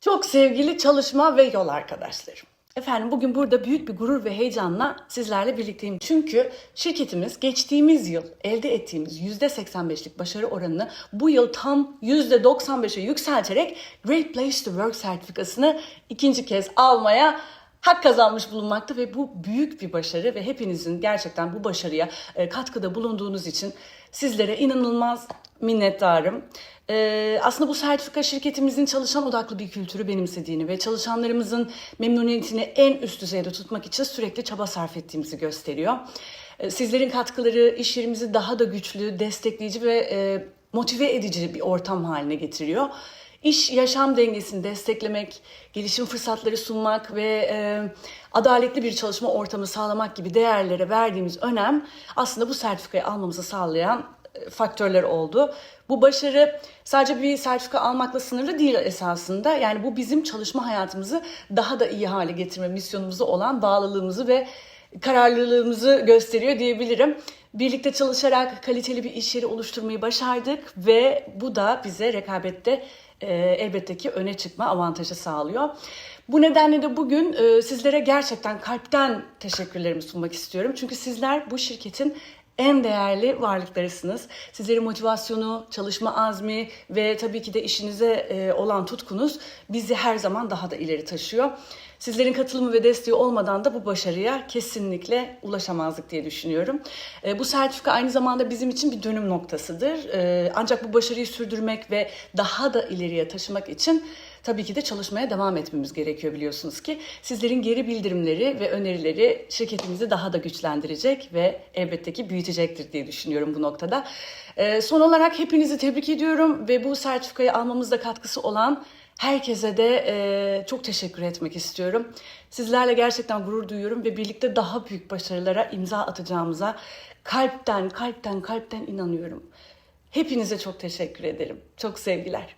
Çok sevgili çalışma ve yol arkadaşlarım. Efendim bugün burada büyük bir gurur ve heyecanla sizlerle birlikteyim. Çünkü şirketimiz geçtiğimiz yıl elde ettiğimiz %85'lik başarı oranını bu yıl tam %95'e yükselterek Great Place to Work sertifikasını ikinci kez almaya hak kazanmış bulunmakta ve bu büyük bir başarı ve hepinizin gerçekten bu başarıya e, katkıda bulunduğunuz için sizlere inanılmaz minnettarım. Ee, aslında bu sertifika şirketimizin çalışan odaklı bir kültürü benimsediğini ve çalışanlarımızın memnuniyetini en üst düzeyde tutmak için sürekli çaba sarf ettiğimizi gösteriyor. Ee, sizlerin katkıları iş yerimizi daha da güçlü, destekleyici ve e, motive edici bir ortam haline getiriyor. İş yaşam dengesini desteklemek, gelişim fırsatları sunmak ve e, adaletli bir çalışma ortamı sağlamak gibi değerlere verdiğimiz önem aslında bu sertifikayı almamızı sağlayan faktörler oldu. Bu başarı sadece bir sertifika almakla sınırlı değil esasında. Yani bu bizim çalışma hayatımızı daha da iyi hale getirme misyonumuzu olan bağlılığımızı ve kararlılığımızı gösteriyor diyebilirim. Birlikte çalışarak kaliteli bir iş yeri oluşturmayı başardık ve bu da bize rekabette e, elbette ki öne çıkma avantajı sağlıyor. Bu nedenle de bugün e, sizlere gerçekten kalpten teşekkürlerimi sunmak istiyorum. Çünkü sizler bu şirketin en değerli varlıklarısınız. Sizlerin motivasyonu, çalışma azmi ve tabii ki de işinize e, olan tutkunuz bizi her zaman daha da ileri taşıyor. Sizlerin katılımı ve desteği olmadan da bu başarıya kesinlikle ulaşamazdık diye düşünüyorum. E, bu sertifika aynı zamanda bizim için bir dönüm noktasıdır. E, ancak bu başarıyı sürdürmek ve daha da ileriye taşımak için tabii ki de çalışmaya devam etmemiz gerekiyor biliyorsunuz ki. Sizlerin geri bildirimleri ve önerileri şirketimizi daha da güçlendirecek ve elbette ki büyütecektir diye düşünüyorum bu noktada. Ee, son olarak hepinizi tebrik ediyorum ve bu sertifikayı almamızda katkısı olan herkese de e, çok teşekkür etmek istiyorum. Sizlerle gerçekten gurur duyuyorum ve birlikte daha büyük başarılara imza atacağımıza kalpten, kalpten, kalpten inanıyorum. Hepinize çok teşekkür ederim. Çok sevgiler.